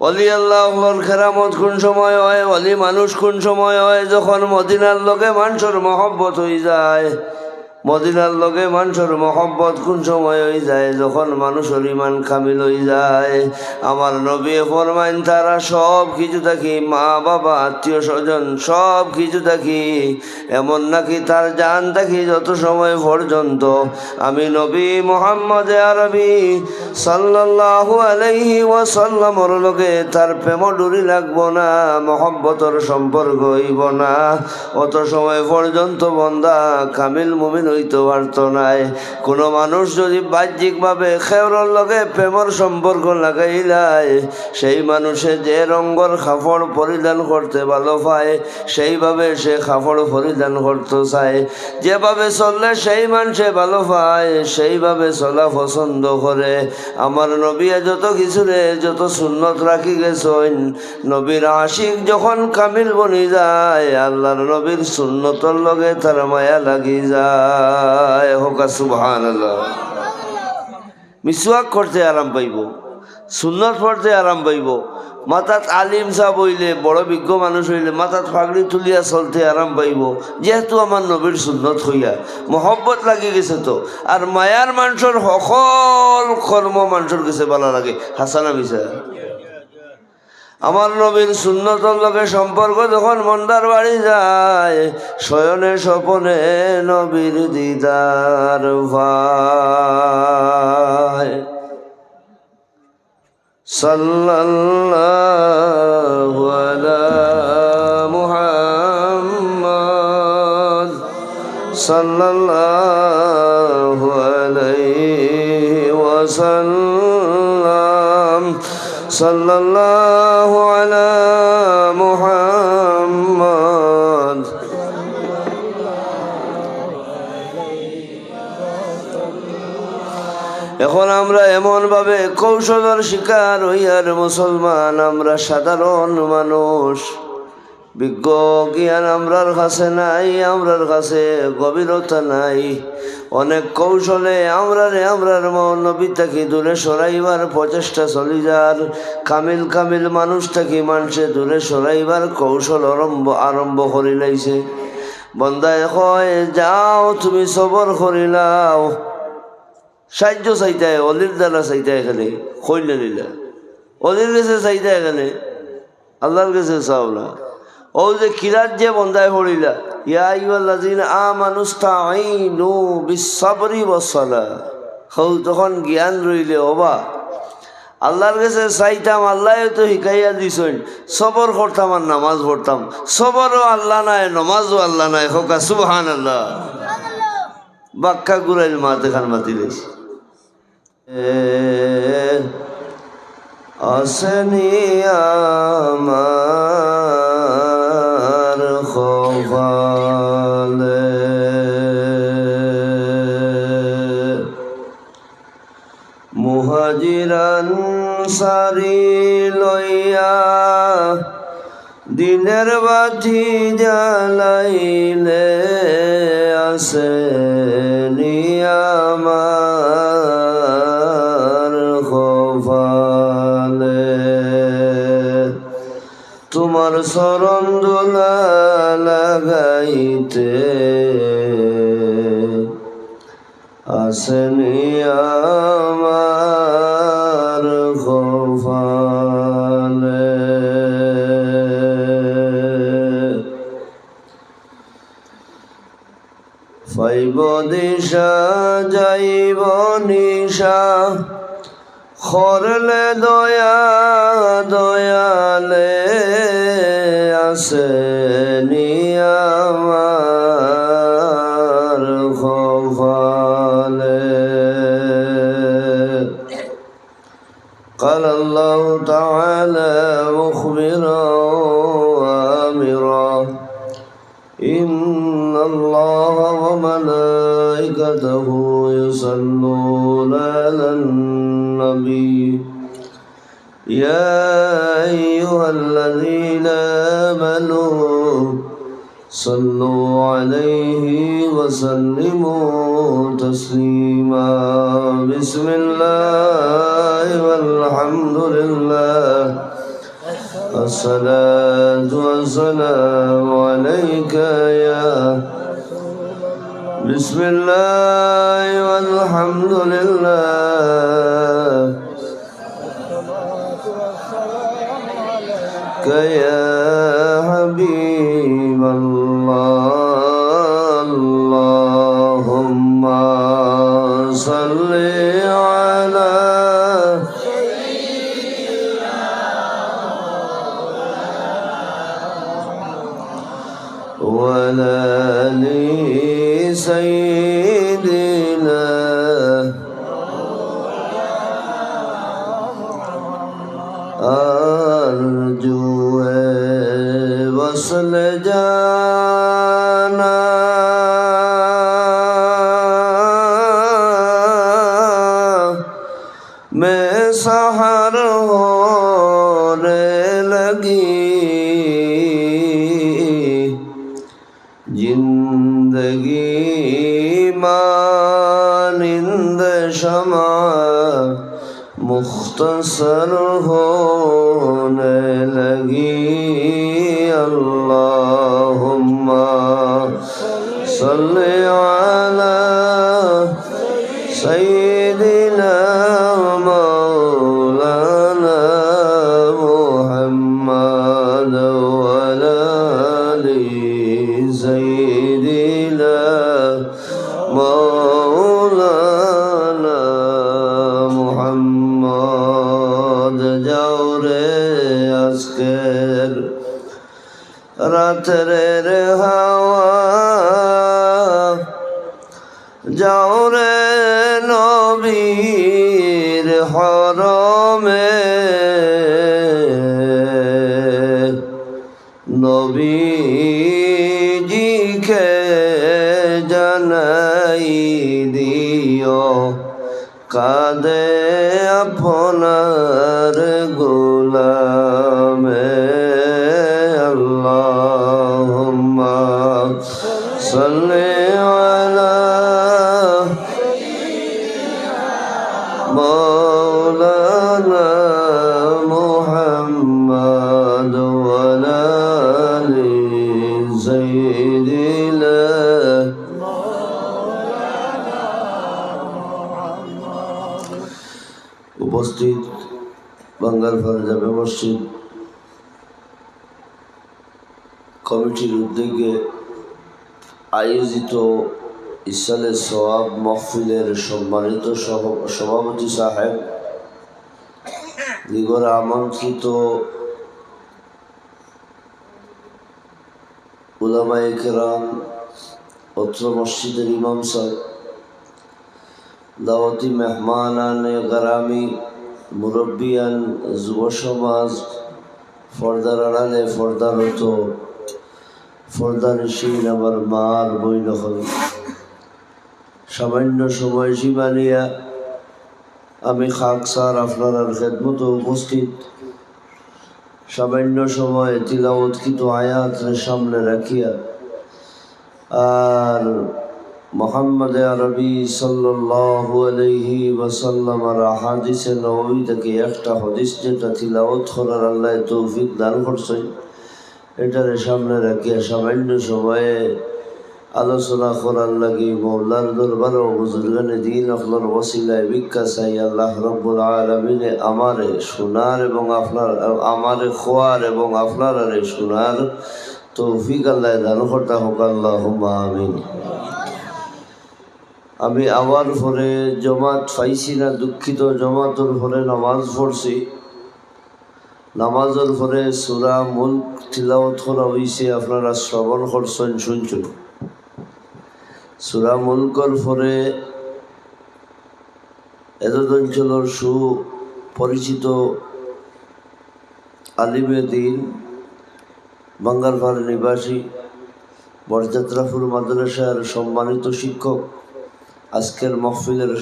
অলি আল্লাহর খেরামত কোন সময় হয়? অলি মানুষ কোন সময় হয়? যখন মদিনার লোকে মানুষের মহব্বত হয়ে যায়। মদিনার লগে মানুষের মহব্বত কোন সময় হয়ে যায়? যখন মানুষের ইমান কামিল হয়ে যায়। আমার নবী ফরমাইন, তারা সব কিছু থাকি মা, বাবা, আত্মীয় স্বজন সব কিছু থাকি এমন নাকি তার জান থাকি যত সময় পর্যন্ত। আমি নবী মোহাম্মদ আরবি সাল্লাল্লাহু আলাইহি ওয়াসাল্লামর লগে তার প্রেম ডুরি লাগবো না, মহব্বতর সম্পর্ক হইব না। অত সময় পর্যন্ত বন্দা কামিল মুমিন হইতে পারত নাই। কোনো মানুষ যদি বাহ্যিকভাবে খেওরের লগে প্রেমর সম্পর্ক লাগাইলায় সেই মানুষে যে রঙ্গর কাপড় পরিধান করতে ভালো পায়, সেইভাবে সে কাপড় পরিধান করতে চায়। যেভাবে চললে সেই মানুষে ভালো পায়, সেইভাবে চলা পছন্দ করে। আমার নবিয়া যত কিছু রে, যত সুন্নত রাখি গেছেন, নবীর আশিক যখন কামিল বনি যায়, আল্লাহর নবীর সুন্নতর লগে তার মায়া লাগি যায়। হোকা সুবহান মিসওয়াক করতে আরাম পাইব, সুন্নত পড়তে আরাম পাইব মাথাত আলিম সাহ বইলে বড় বিজ্ঞ মানুষ হইলে মাথাত ফাগড়ি তুলিয়া চলতে আরাম পাইব, যেহেতু আমার নবীর সুন্নত হইয়া। মহব্বত লাগি গেছে তো, আর মায়ার মানুষের সকল কর্ম মানুষের কাছে ভালো লাগে। হাসানা মিশা আমার নবীর সুন্নতর লগে সম্পর্ক যখন মন্দার বাড়ি যায়, শয়নে স্বপনে নবীর দিদার ভাই। সাল্লাল্লাহু মুহাম্মদ সাল্লাল্লাহু আলাইহি ওয়াসাল্লাম। সাল্লাল্লাহু এমনভাবে কৌশলের শিকার হইয়ার মুসলমান, আমরা সাধারণ মানুষ। বিজ্ঞ জ্ঞান আমরার কাছে নাই, আমরার কাছে গভীরতা নাই। অনেক কৌশলে আমরারে আমরার নবী থাকি দূরে সরাইবার প্রচেষ্টা চলি যার। কামিল কামিল মানুষ থাকি মানুষে দূরে সরাইবার কৌশল আরম্ভ আরম্ভ করি লাইছে বন্দায় কয়, যাও তুমি সবর করিলাও। সাহায্য চাইতে হয় অলির দ্বারা চাইতে এখানে কইলে নিলা। অলির কাছে চাইতে এখানে আল্লাহর কাছে চাও না। ও যে কিরাত যে বন্দায় পড়িলা ইয়া ইউল্লাজিন আ মানুষ তাইনু বিশ্বরি বসলা হৌ তখন জ্ঞান রইলে ওবা আল্লাহর কাছে চাইতাম, আল্লাহ তো শিকাইয়া দিছেন সবর করতাম আর নামাজ পড়তাম সবরও আল্লাহ নাই নমাজও আল্লাহ নাই, হোকা সুবহান আল্লাহ বাক্কা গুরাইল মা দেখান মাতিলেছে আসনি আমার খোফালে মুহাজিরান সারি লইয়া দিনের বাতি জ্বালাইলে আসে তোমার শরণ দোলা লাগাইতে। আসেনি আমার খোফালে ফাইব দিশা যাইব নিশা খরলে দয়া দয়ালে। আসে নিয়ামার খোফালে قال الله تعالى بسم الله والحمد لله. يا حبيب. الإيمان عند شمع مختصر ہونے لگی اللهم صل على আয়োজিত ইসালে সোয়াব মহফিলের সম্মানিত সভাপতি সাহেব দিগর আমন্ত্রিত উলামায়ে কেরাম, অত্র মসজিদের ইমাম সাহেব দাওয়াতি মেহমানান গ্রামী মুরব্বিয়ান, যুব সমাজ, ফর্দার আড়ালে ফর্দারত ফর্দানিসীন আমার মার বই নকল সামান্য সময় সীমা নিয়া আমি খাক স্যার আপনার খেদমত উপস্থিত। সামান্য সময় তিলাবৎকৃত আয়াতের সামনে রাখিয়া আর মোহাম্মদ আরবি আর হাদিসে নবী থেকে একটা হদিস যেটা তিলাওয়াত করার আল্লাহ তৌফিক দান করছেন। এটার সামনে রাখিয়া সামান্য সময়ে আলোচনা করার লাগি মৌলার দরবার বুজুর্গানে দিন আপনার ওসিলায় ভিক্ষা চাই। আল্লাহ রব্বুল আলমিনে আমারে শোনার এবং আপনার, আমারে খোয়ার এবং আপনার আরে শোনার তৌফিক আল্লাহ দান করতে হোক। আল্লাহ আমিন। আমি আবার পরে জমাত পাইছি না, দুঃখিত জমাতর পরে নামাজ পড়ছি। নামাজের পরে সুরা মুল্ক তিলাওয়াত করা হয়েছে আপনারা শ্রবণ করছেন, শুনছেন। সুরা মুলকর পরে এতদ অঞ্চলের সুপরিচিত আলিমে দিন বাঙ্গালপাড় নিবাসী, বরযাত্রাপুর মাদ্রাসার সম্মানিত শিক্ষক, আজকের মহফিলের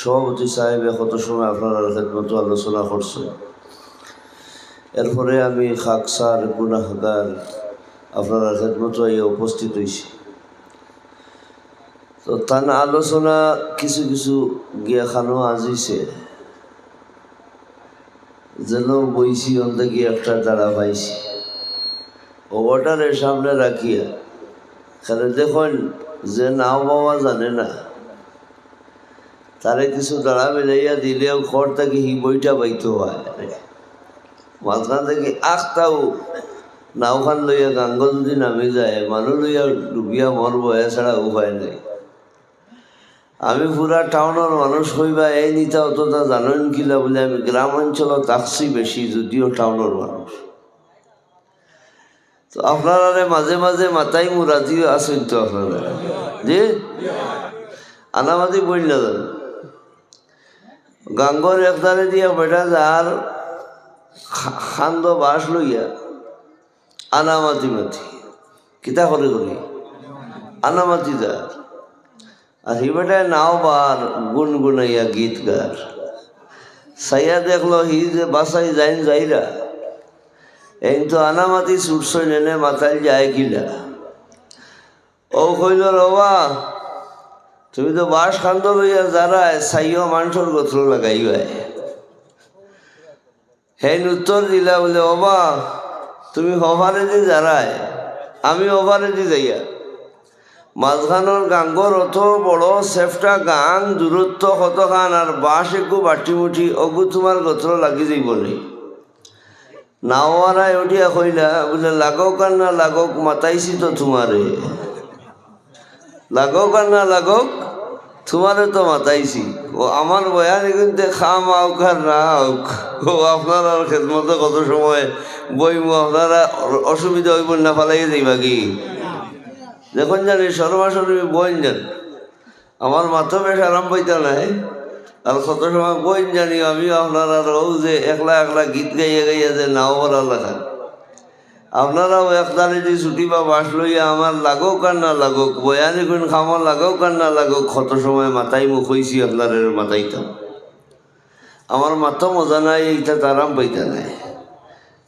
সভাপতি সাহেব কত সময় আপনারা খেদমতো আলোচনা করছেন। এরপরে আমি খাকসার গুনাহগার, আপনারা খেদমতো উপস্থিত হয়েছি তো তান আলোচনা কিছু কিছু গিয়া খানো আজিছে যেন বইছি, অন্তকি একটা দাঁড়া পাইছি। ওটারের সামনে রাখিয়া, খালি দেখুন যে নাও বাবা জানে না। তারে কিছু দাঁড়া মিলাইয়া দিলেও খর থেকে হি বইটা পাইতে হয়। মাঝখান থেকে আখটাও নাওখান লইয়া গাঙ্গ যদি নামি যায় মানুষ লইয়া ডুবিয়া মরব, এছাড়া উপায় নেই। আমি পুরা টাউনের মানুষ হইবা, এই নিতা অতটা জানেন কিলা বলে আমি গ্রাম অঞ্চলত আসছি বেশি যদিও টাউনের মানুষ তো আপনারা মাঝে মাঝে মাথায় মুরাজিও আছেন তো আপনারা যে আনামাদি বই না জান গাঙ্গর একদারে দিয়া বেটা যার খান্দ বাস লইয়া আনামাতি মাতি কিতা করে করি? আনামাতি যার আর হি বেটায় নাও বার, গুনগুনাইয়া গীত গার। সাইয়া দেখল হি যে বাসাই যাইন যাইরা এই তো আনামাতি সুটসই নেনে মাথায় যায় কিলা ও কইল, রবা, তুমি তো বাস খান্দ লইয়া যারা সাইও মানুষের গোত্র লাগাই হেন উত্তর দিলা বলে, ওবা, তুমি ওভারে দি যারায়, আমি ওভারে দি যাইয়া। মাঝখানোর গাঙ্গর অত বড় সেফটা গাং দূরত্ব কত খান আর বাস একটু বাটি মুঠি অগু তোমার গোত্র লাগি যাইব নাওয়ারায় উঠিয়া কইলা বলে, লাগক আর না লাগক, মাতাইছি তো তোমারে। লাগক আর না লাগক, তোমারে তো মাতাইছি। ও আমার বয়ানে কিন্তু খাম আউক আর না আউক ও আপনারা খেদমতো কত সময় বইমু, আপনারা অসুবিধা হইব না ফালাই যাইবা কি? দেখুন জানি সর্বাসরি বইন জান। আমার মাথা বেশ আরাম পাইতা নাই। আর কত সময় বইন জানি আমি আপনারা রও যে একলা একলা গীত গাইয়া গাইয়া যে নাও বলা লেখা আপনারাও একদারে যে ছুটি বা বাস লইয়া আমার লাগোক আর না লাগোক, বয়ানি কোন খামর লাগোক আর না লাগোক, কত সময় মাথায় মুখ হইছি আপনাদের মাথাইতাম আমার মাথা মজা নাই, এইটা আরাম পাইতা নাই।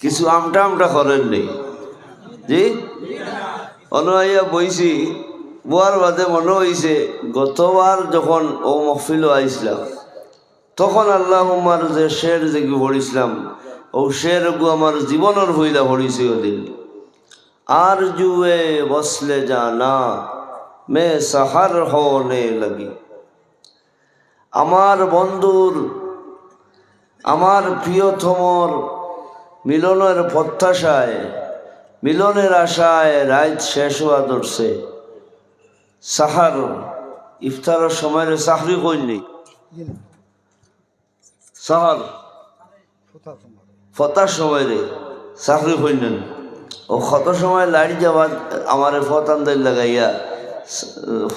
কিছু আমটা আমটা করেন নেই জি? অনুয়াইয়া বইছি, বোয়ার বাদে মনে হয়েছে গতবার যখন ও মহফিল আইসলাম, তখন আল্লাহ উমার যে শের যে পড়িছিলাম ও শের গু আমার জীবনের হইলা পড়িছে ওদিন। আর জুয়ে বসলে জানা, মে সাহার হনে লাগি। আমার বন্ধুর, আমার প্রিয়তমর মিলনের প্রত্যাশায়, মিলনের আশায় রাত শেষ হওয়া ধরছে। সাহার ইফতারের সময় চাকরি কইনি। সাহার ফতার সময় রে চাকরি কইনেন ও কত সময় লাইট যাওয়া আমার ফতান্দাই লাগাইয়া,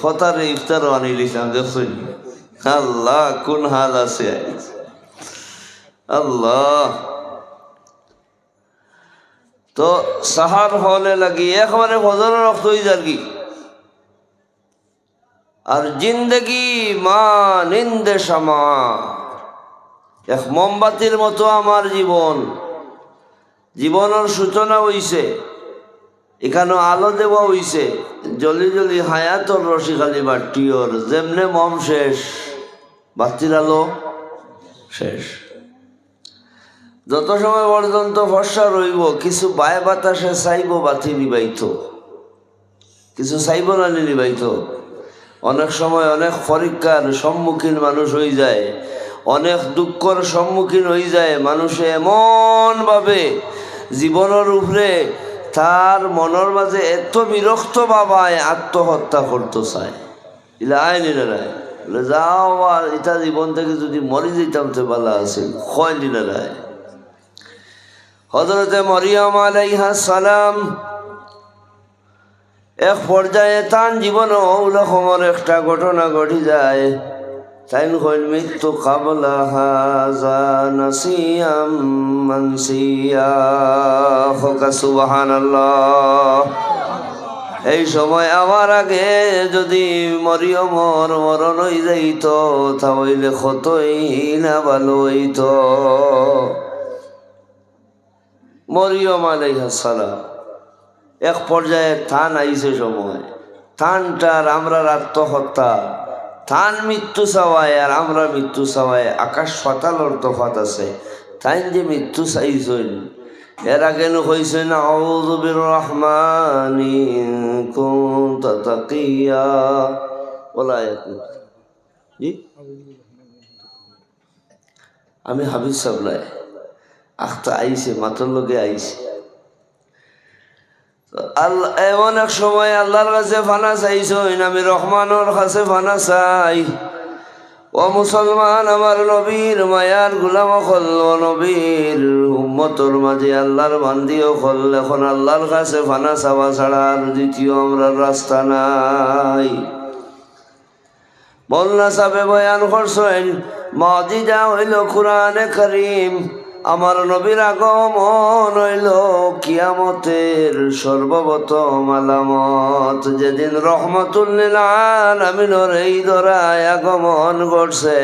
ফতার ইফতারও আনি লিখলাম দেখছেন আল্লাহ, কোন হাল আছে? আল্লাহ। তো সাহার হলে লাগি, একবারে ফজরের রক্ত হয়ে যার কি। আর জিন্দগি মা, নিন্দে সমা। এক মোমবাতির মতো আমার জীবন। জীবনের সূচনা হইছে, এখানে আলো দেওয়া হইছে, জলি জলি হায়াতর রসি খালি বাটিওর যেমনে মম শেষ, বাতির আলো শেষ। যত সময় পর্যন্ত ফর্সা রইব, কিছু বায় বাতাসে চাইব বাতি নিবাইত। কিছু চাইব না নিবাইত। অনেক সময় অনেক পরীক্ষার সম্মুখীন মানুষ হয়ে যায়। অনেক দুঃখর সম্মুখীন হয়ে যায়। মানুষে এমনভাবে জীবনের উপরে তার মনের মাঝে এত বিরক্ত বাবায় আত্মহত্যা করতে চায়। ইলা আয় নিলে রায়। যাও আর এটা জীবন থেকে যদি মরে যেতাম তো ভালো আছে হয় নিলে রায়। হজরতে মরিয়ম আলাইহা সালাম এক পর্যায়ে তান জীবন ওরকমের একটা ঘটনা ঘটি যায়। তাইন কইল মৃত্যু কাবলা হাজা নাসিয়াম মানসিয়া। হোকা সুবাহান এই সময় আমার আগে যদি মরিয়মর মরণ হয়ে যাইত তাহলে কতই না ভালো হইত। মরিয়ম আলাইহাসালাম এক পর্যায়ে থান আইছে সময়। থানটার আমরা আত্মহত্যা থান মৃত্যু চাওয়ায় আর আমরা মৃত্যু চাওয়ায় আকাশ পাতালর তফাত আছে। তাই যে মৃত্যু চাইছেন এর আগে রহমানি কুনতা তাকিয়া বলা জি? আমি হাবিজ সাবলাই আখতা আইছে মাতর লোকে আইছে। এমন এক সময় আল্লাহর কাছে ফানা চাইছইন আমি রহমানের কাছে ফানা চাই। ও মুসলমান, আমার নবীর মায়ার গুলাম হল নবীর উম্মতর মাঝে আল্লাহর বান্দিও হল এখন আল্লাহর কাছে ফানা চাওয়া ছাড়া আর দ্বিতীয় আমরা রাস্তা নাই। মোল্লা সাহেব বয়ান করছেন, মাজিদা হইল কোরআনে করিম। আমার নবীর আগমন হইল কিয়ামতের সর্বপ্রথম আলামত। যেদিন রহমতুল্লিল আমিনর এই ধরায় আগমন ঘটছে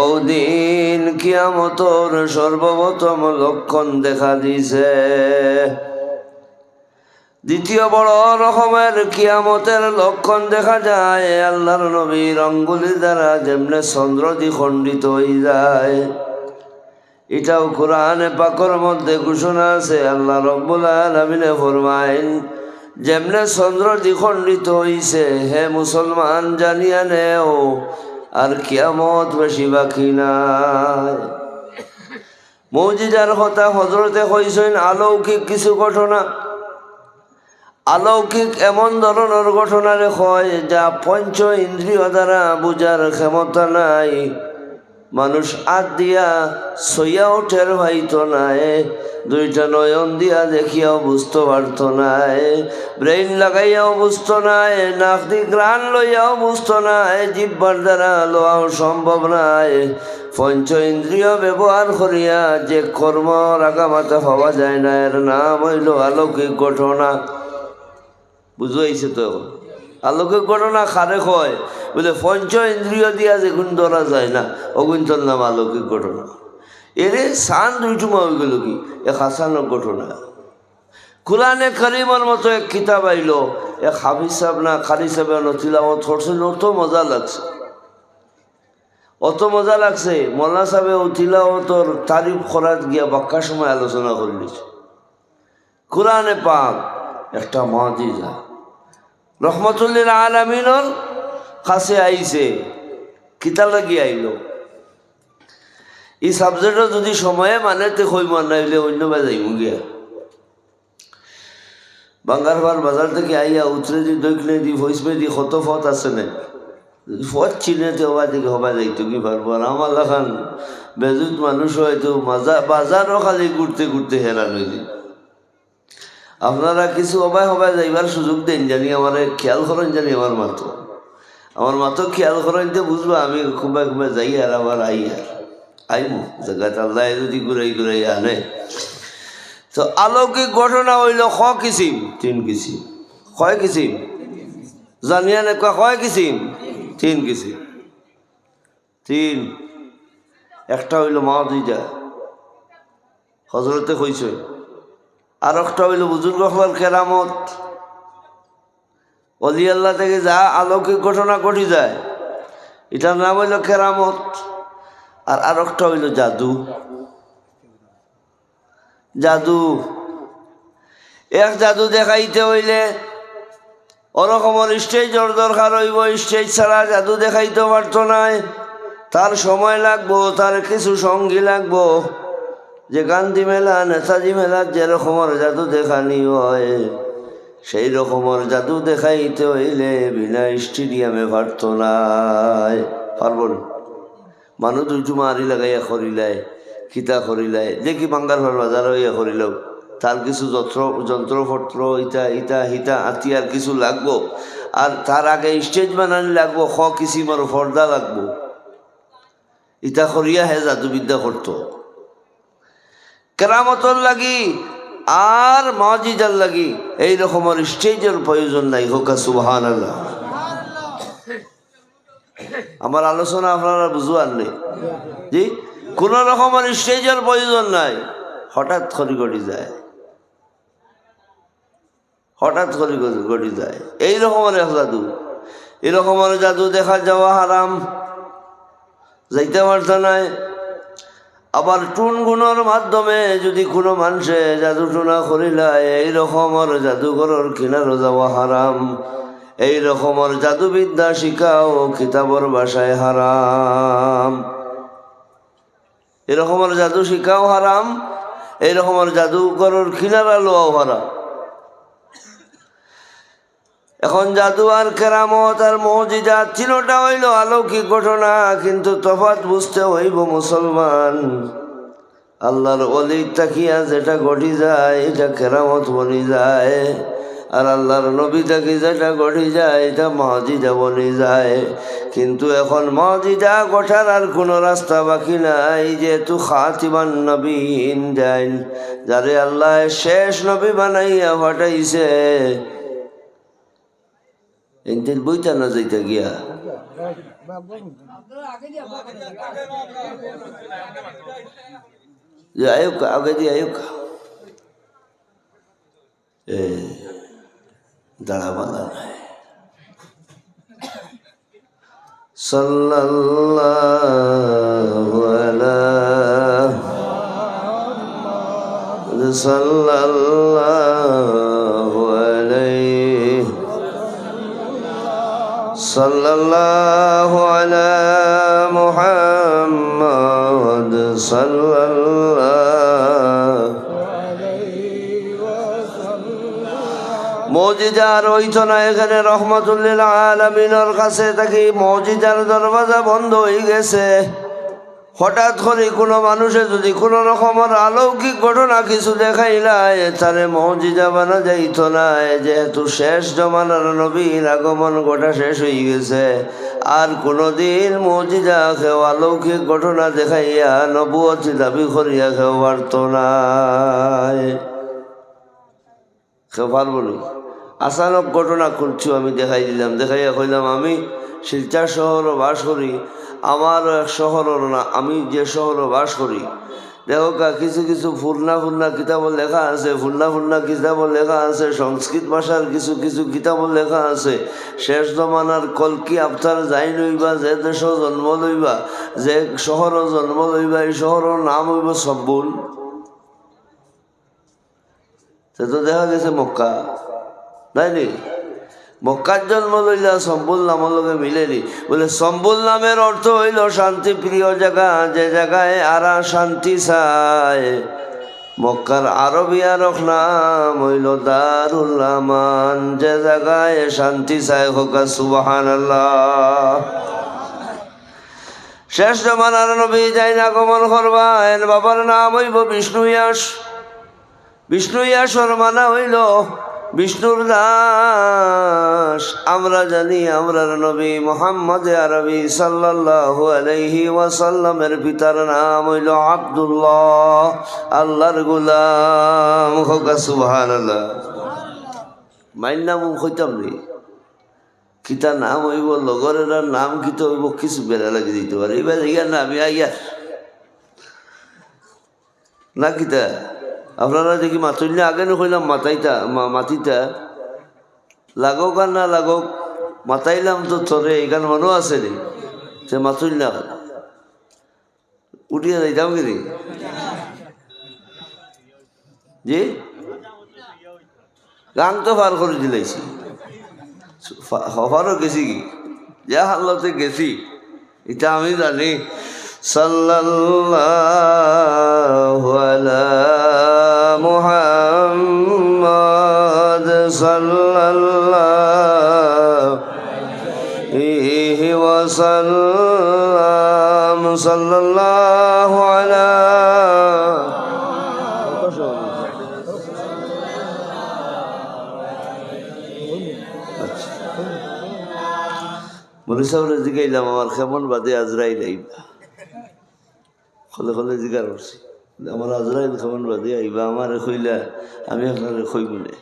ও দিন কিয়ামতর সর্বপ্রথম লক্ষণ দেখা দিছে দ্বিতীয় বড় রকমের কিয়ামতের লক্ষণ দেখা যায়, আল্লাহর নবীর অঙ্গুলি দ্বারা যেমনে চন্দ্র দ্বিখণ্ডিত হয়ে যায়। এটাও কোরআনে পাকর মধ্যে ঘোষণা আছে, আল্লাহ রব্বুল আলমিনে ফরমাইন, যেমনে চন্দ্র দ্বিখণ্ডিত হইছে, হে মুসলমান জানিয়া নেও, আর কিয়ামত বেশি বাকি নাই। মৌজিদার কথা হজরতে হইছেন আলৌকিক কিছু ঘটনা, আলৌকিক এমন ধরনের ঘটনারে হয় যা পঞ্চ ইন্দ্রিয় দ্বারা বুঝার ক্ষমতা নাই। মানুষ আত দিয়া সইয়াও টের ভাইত নাই। দুইটা নয়ন দিয়া দেখিয়াও বুঝতে পারত নাই। ব্রেইন লাগাইয়াও বুঝতো নাই, নাক দি গ্রান লইয়াও বুঝতো নাই, জিব্বার দ্বারা লওয়াও সম্ভব নাই। পঞ্চ ইন্দ্রিয় ব্যবহার করিয়া যে কর্ম রাগামাতে হওয়া যায় না, এর নাম হইল অলৌকিক ঘটনা। বুঝাইছে তো? আলোকে ঘটনা খারে হয়। বলে পঞ্চ ইন্দ্রিয় দিয়া যেগুন ধরা যায় না অগুন্তর নাম আলৌকিক ঘটনা। এরে সান দুইটুমা হয়ে গেল কি? এক হাসানোর ঘটনা। কোরআনে করিমর মতো এক কিতাব আইল, এক হাফিজ সাহেব না খালি সাহেব তিলাওয়াত করছেন অত মজা লাগছে। অত মজা লাগছে মোল্লা সাহেব তিলাওয়াতর তারিফ করাত গিয়া বাক্কা সময় আলোচনা করলিস কোরআনে পাক একটা মহাজিজা রহমতুল্লিল আলমিনর কাছে আইছে। কিতা লাগি আইল। এই সাবজেক্টও যদি সময়ে মানে তে কই মান নাইলে অন্য বাজাইম গিয়া। বাঙ্গারবার বাজার থেকে আইয়া উতরে দি দক্ষিণে দি ভৈসবে দি, কত ফত আছে না? ফত চিনেতে হবা দিকে হবা যাইতো কি পারব আর আমার লাখান বেজুত মানুষ হয়তো মাজা বাজারও খালি ঘুরতে ঘুরতে হেরান হয়ে যায়। আপনারা কিছু অবায় হবায় যাইবার সুযোগ দেন জানি, আমার খেয়াল করেন জানি আমার মাতো। আমার মাতো খেয়াল করেন তো বুঝব আমি খুবাই খুবাই যাই আর আবার আই আর, আইমু জায়গাত আল্লাহ যদি ঘুরাই ঘুরাই আনে। তো আলৌকিক ঘটনা হইল খ কিসিম, তিন কিসিম। কয় কিসিম? জানিয়া নে কয় কিসিম? তিন কিসিম। তিন। একটা হইল মা দুইটা। হজরতে কইছে আর একটা হইল বুজুর্গ হওয়ার কেরামত। অলি আল্লাহ থেকে যা আলৌকিক ঘটনা ঘটি যায়, এটার নাম হইল কেরামত। আর আর একটা হইল জাদু। জাদু। এক জাদু দেখাইতে হইলে ওরকমের স্টেজর দরকার হইব, স্টেজ ছাড়া জাদু দেখাইতে পারতো নাই। তার সময় লাগবো, তার কিছু সঙ্গী লাগবো। যে গান্ধী মেলা, নেতাজি মেলার যেরকমের জাদু দেখানি হয়, সেই রকমের জাদু দেখাইতে হইলে বিনা স্টেডিয়ামে পারত নাই পারব মানুষ দুইটু মারি লাগাইয়া করিলায় খিতা করিলায় দেখি বাঙ্গার ঘর বাজার হইয়া করিল তার কিছু যন্ত্র যন্ত্রপত্র, ইটা ইটা হিতা হাতিয়ার কিছু লাগবো। আর তার আগে স্টেজ বানানি লাগবো, খ, কিসিমার পর্দা লাগবো। ইটা করিয়া হে জাদুবিদ্যা করতো। কেরামতর লাগি আর মাজিদার লাগি এই রকমের স্টেজের প্রয়োজন নাই, হোকা সুবহান আল্লাহ আমার আলোচনা আপনারা বুঝুয়ার নেই। জি? কোন রকমের স্টেজের প্রয়োজন নাই। হঠাৎ খড়ি ঘটি যায়। হঠাৎ খড়ি ঘটি যায়। এই রকমের জাদু। এই রকমের জাদু দেখা যাওয়া হারাম। যাইতে পারত নাই। আবার টুন গুণর মাধ্যমে যদি কোনো মানুষে জাদু টুনা করিলা, এই রকমের জাদুঘরের কিনারও যাওয়া হারাম। এই রকমের জাদুবিদ্যা শিখাও কিতাবর বাসায় হারাম। এরকমের জাদু শিখাও হারাম, এই রকমের জাদুঘরের কিনারা লোয়াও হারাম। এখন জাদু আর কেরামত আর মসজিদা তিনোটা হইল আলৌকিক ঘটনা, কিন্তু তফাত বুঝতে হইব মুসলমান। আল্লাহর অলি তাকিয়া যেটা ঘটি যায়, এটা কেরামত বনি যায়। আর আল্লাহর নবী তাকি যেটা ঘটি যায়, এটা মসজিদা বনি যায়। কিন্তু এখন মসজিদা গঠার আর কোনো রাস্তা বাকি নাই, যেহেতু খাতিমান নবীন যায় যারে আল্লাহ শেষ নবী বানাইয়া পাঠাইছে। এনতেন বইটা না যাইতা গিয়া? যে আয়ুক, আগে দিয়ে আয়ুক। এ দাঁড়া বাঁধা নাই। সাল্লাল্লাহু আলা صلى الله على محمد صلى الله মসজিদার হইতো না এখানে রহমতুল্লিল আলমিনের কাছে তাকে মসজিদার দরওয়াজা বন্ধ হয়ে গেছে হঠাৎ করে কোনো মানুষে যদি কোনো রকমের অলৌকিক ঘটনা কিছু দেখাইলায় তারে মসজিদা বানা যাইতো না। যেহেতু শেষ জমানার নবীর আগমন গোটা শেষ হয়ে গেছে। আর কোনোদিন মসজিদা কেউ অলৌকিক ঘটনা দেখাইয়া নবুয়তি দাবি করিয়া কেউ পারত না। কেউ পারব আচানক ঘটনা করছি আমি, দেখাই দিলাম, দেখাইয়া কইলাম, আমি শিলচর শহর বাস করি। আমার শহরের না, আমি যে শহরে বাস করি। দেখো কিছু কিছু ফুলনা ফুলনা কিতাব লেখা আছে, ফুলনা ফুলনা কিতাব লেখা আছে, সংস্কৃত ভাষার কিছু কিছু কিতাব লেখা আছে। শেষ জমানার কলকি আফতার যাই লইবা, যে দেশ জন্ম লইবা, যে শহর জন্ম লইবা, এই শহরের নাম হইব সব্বুল। সে তো দেখা গেছে মক্কা। তাই নি? মক্কার জন্ম লইলা সম্বুল নামের লগে মিলেনি। বলে, সম্বুল নামের অর্থ হইল শান্তি প্রিয় জায়গা, যে জায়গায় আরা শান্তি চায়। মক্কার আরবি আরক নাম হইল দারুল আমান, যে জায়গায় শান্তি চায় হোকা সুবাহান আল্লাহ শেষ জমানার নবী যাই না আগমন করবা এর বাবার নাম হইব বিষ্ণু ইয়াস। বিষ্ণু ইয়াসর মানা হইল বিষ্ণুর দাস, আমরা জানি আমরার নবী মোহাম্মদ আরবি সাল্লাল্লাহু আলাইহি ওয়াসাল্লামের পিতার নাম হইল আব্দুল্লাহ, আল্লাহর গুলাম। হোকা সুবহানাল্লাহ। মাইর নাম হইতাম নি। কিতা নাম হইব, লগরের নাম কিতা হইব, কিছু বেড়া লাগি দিতে পারে। এবার ইয়া না ইয়া না কিতা আপনারা দেখি মাতুল্য আগে নকইলাম মাতাইতা মাতিতা। লাগক আর না লাগক, মাতাইলাম তো থরে এখানে মানুষ আছে রে সে মাতুল্য উঠিয়া যাইতাম কি রে জি? গান তো পার করে দিলাইছি। হফারও গেছি কি? যা হাল্লতে গেছি। এটা আমি জানি। সাল্লাল্লাহু আলা মুহাম্মদ সাল্লাল্লাহু আলাইহি ওয়াসাল্লাম সাল্লাল্লাহু আলা মলি সাহেবের জিগাইলাম আমার কেমন বাদে আজরাইল আইবা খলে খলে জিগার করছি আমার আজরাইল কেমন বাদে আইবা আমার কইলা আমি আপনার কইব না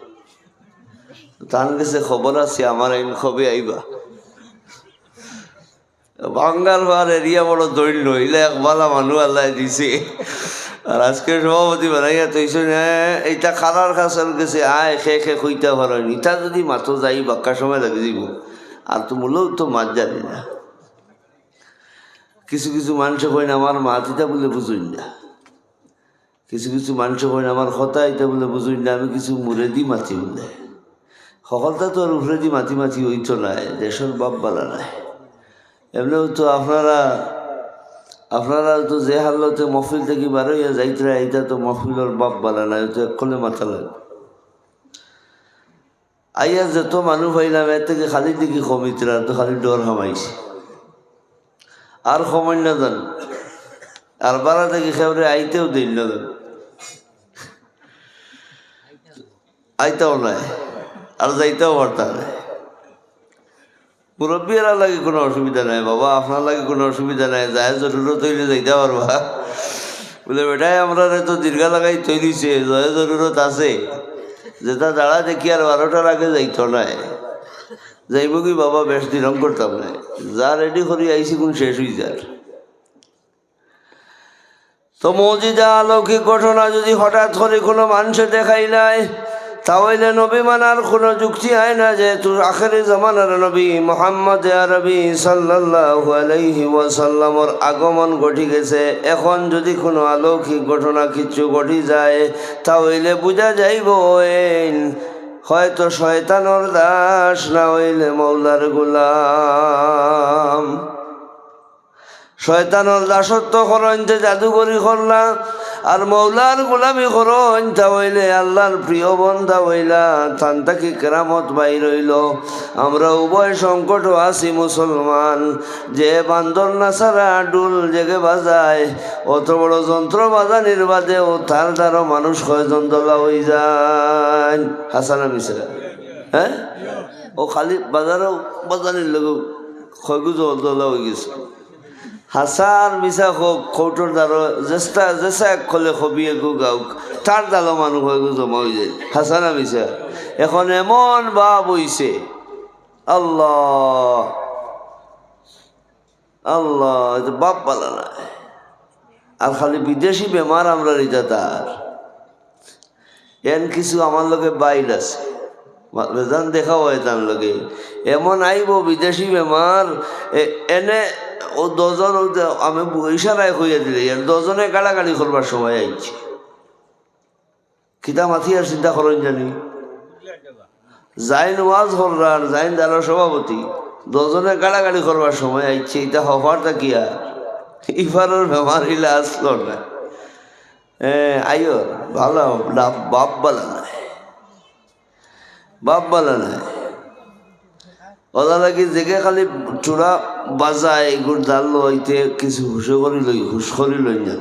তার কাছে খবর আছে আমার আইন কবে আইবা বাঙ্গাল বার এরিয়া বড় দৈন্য ইলা একবালা মানুষ আল্লাহ দিছে। আর আজকে সভাপতি বানাইয়া তৈছে এইটা খারার কাছের গেছে আয় খে খে কইতে পারেন ইটা যদি মাথো যাই, বাক্কা সময় লাগে দিব আর তো মূলেও তো মাছ জানি না। কিছু কিছু মানুষ কইন আমার মাতিটা বলে বুঝুন না। কিছু কিছু মানুষ কইন আমার হতা এটা বলে বুঝুন না, আমি কিছু মুরে দি মাতি বলে। সকলটা তো আর উপরে দি মাতি মাতি হইতো নাই দেশের বাপ বালা নাই এমনিও তো আপনারা আপনারা তো যে হালতে মফিল থেকে বার হইয়া যাইতরা এইটা তো মফিলের বাপ বালা নাই তো এক্ষণে মাথা লাগে আইয়া যত মানুষ হইলাম, এর থেকে খালি দিকে কমিতরা তো খালি ডর হামাইছে। আর সময় না জান আর বারা থেকে খেবরে আইতেও দিন না আইতেও নাই, আর যাইতেও পারতাম না মুরব্বীরা লাগে কোনো অসুবিধা নাই, বাবা, আপনার লাগে কোনো অসুবিধা নাই যায় জরুরত হইলে যাইতে পারবা। বলে, বেটাই, আমরা তো দীর্ঘা লাগাই তৈরিছে জয় জরুরত আছে। যেটা দাঁড়া দেখি আর বারোটার আগে যাইতো নাই। যাইব কি বাবা, বেশ দিন করতাম না যা রেডি করি আইসি কোন শেষ হয়ে যার। তো মজিদা অলৌকিক ঘটনা যদি হঠাৎ করে কোনো মানুষে দেখাই নাই, তাহলে নবী মানার কোনো যুক্তি হয় না যে তুই আখেরি জমানার নবী মোহাম্মদ আরবি সাল্লাল্লাহু আলাইহি ওয়াসাল্লামর আগমন ঘটি গেছে। এখন যদি কোনো অলৌকিক ঘটনা কিছু ঘটি যায়, তাহলে বোঝা যাইব হয়তো শয়তানর দাস না হইলে মৌলার গুলাম। শয়তানর দাসত্ব করেন যে জাদুগরি করলা আর মৌলার গোলামি করন তা হইলে আল্লাহর প্রিয় বন্ধা হইলা, তান তাকে কেরামত বাই রইল আমরা উভয় সংকট আছি মুসলমান, যে বান্দর নাসারা ডুল জেগে বাজায়, অত বড় যন্ত্র বাজানির বাদেও তার দ্বারা মানুষ কয়জন দলা হয়ে যায়? হাসানা মিশ্রা হ্যাঁ? ও খালি বাজারও বাজানির লোক খয়গুজ দলা হয়ে গেছে? হাসার মিশা হোক খৌটোর দ্বারা জেষ্টা জেসা এক খলে খবি একু গাউক তার দ্বারা মানুষ হয়ে জমা হয়ে যায়। হাসানা মিশা এখন এমন বা বইছে আল্লাহ আল্লাহ বাপ পালা না আর খালি বিদেশি বেমার আমরা রিতা তার এন কিছু আমার লোকে বাইল আছে। বেজান দেখা হয় তার লোকে এমন আইব বিদেশি বেমার এনে ও দজন আমি ইশারায় হইয়া দিলে আর দজনে গাড়াগাড়ি করবার সময় আইছে। কিতা মাথি আর চিন্তা করেন জানি? জাইন ওয়াজ হররার জাইন দালার সভাপতি দজনে গাড়াগাড়ি করবার সময় আইছে, এটা হফারটা কি আর? ইফারের বেমার ইলা আসলো না। হ্যাঁ আইও ভালো বাপ বলা নাই। বাপ বলা নাই। ওলা লাগি জেগে খালি চূড়া বাজায়, গুড় ডাল লইতে, কিছু হুসে করি লই হুশ করি লই না